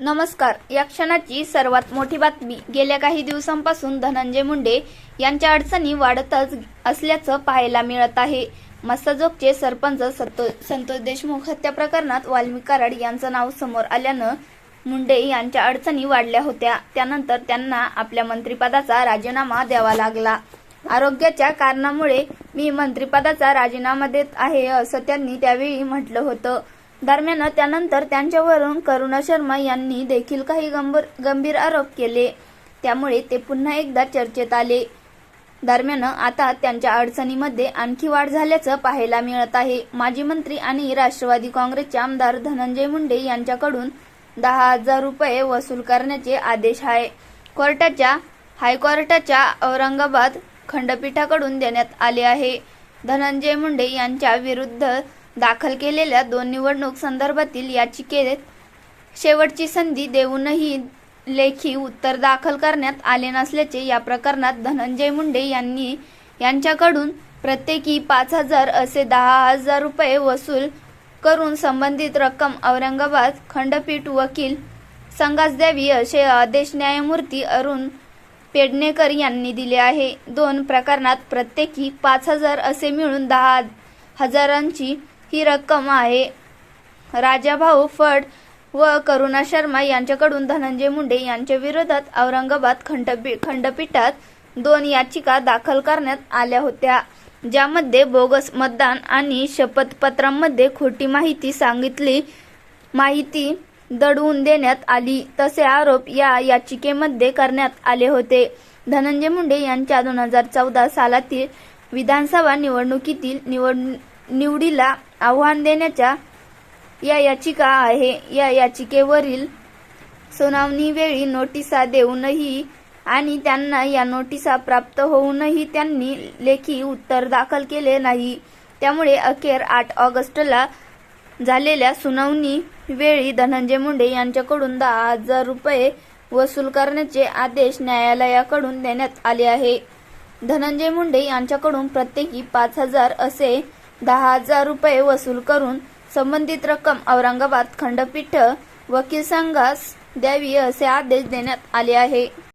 नमस्कार. या क्षणाची सर्वात मोठी बातमी. गेल्या काही दिवसांपासून धनंजय मुंडे यांच्या अडचणी वाढतच असल्याचं पाहायला मिळत आहे. मस्ताजोगचे सरपंच सतो- संतोष देशमुख हत्या प्रकरणात वाल्मिक कराड यांचं नाव समोर आल्यानं मुंडे यांच्या अडचणी वाढल्या होत्या. त्यानंतर त्यांना आपल्या मंत्रिपदाचा राजीनामा द्यावा लागला. आरोग्याच्या कारणामुळे मी मंत्रिपदाचा राजीनामा देत आहे असं त्यांनी त्यावेळी म्हटलं होतं. दरम्यान त्यानंतर त्यांच्यावरून करुणा शर्मा यांनी देखील काही गंभीर गंभीर आरोप केले. त्यामुळे ते पुन्हा एकदा चर्चेत आले. दरम्यान आता त्यांच्या अडचणीमध्ये आणखी वाढ झाल्याचं पाहायला मिळत आहे. माजी मंत्री आणि राष्ट्रवादी काँग्रेसचे आमदार धनंजय मुंडे यांच्याकडून दहा हजार रुपये वसूल करण्याचे आदेश आहे. कोर्टाच्या हायकोर्टाच्या औरंगाबाद खंडपीठाकडून देण्यात आले आहे. धनंजय मुंडे यांच्या विरुद्ध दाखल केलेल्या दोन निवडणूक संदर्भातील याचिकेत शेवटची संधी देऊनही लेखी उत्तर दाखल करण्यात आले नसल्याचे या प्रकरणात धनंजय मुंडे यांनी यांच्याकडून प्रत्येकी पाच हजार असे दहा हजार रुपये वसूल करून संबंधित रक्कम औरंगाबाद खंडपीठ वकील संघास द्यावी असे आदेश न्यायमूर्ती अरुण पेडणेकर यांनी दिले आहे. दोन प्रकरणात प्रत्येकी पाच हजार असे मिळून दहा हजारांची ही रक्कम आहे. राजाभाऊ फड व करुणा शर्मा यांच्याकडून धनंजय मुंडे यांच्या विरोधात औरंगाबाद खंडपी खंडपीठात दोन याचिका दाखल करण्यात आल्या होत्या ज्यामध्ये बोगस मतदान आणि शपथपत्रांमध्ये खोटी माहिती सांगितली माहिती दडवून देण्यात आली. तसे आरोप या याचिकेमध्ये करण्यात आले होते. धनंजय मुंडे यांच्या दोन हजार चौदा सालातील विधानसभा निवडणुकीतील निवड निवडीला आव्हान देण्याच्या या याचिका आहे. या याचिकेवरील सुनावणीवेळी नोटिसा देऊनही आणि त्यांना या नोटिसा प्राप्त होऊनही त्यांनी लेखी उत्तर दाखल केले नाही. त्यामुळे अखेर आठ ऑगस्टला झालेल्या सुनावणी वेळी धनंजय मुंडे यांच्याकडून दहा हजार रुपये वसूल करण्याचे आदेश न्यायालयाकडून देण्यात आले आहे. धनंजय मुंडे यांच्याकडून प्रत्येकी पाच हजार असे दहा हजार रुपये वसूल करून संबंधित रक्कम औरंगाबाद खंडपीठ वकील संघास द्यावी असे आदेश देण्यात आले आहे.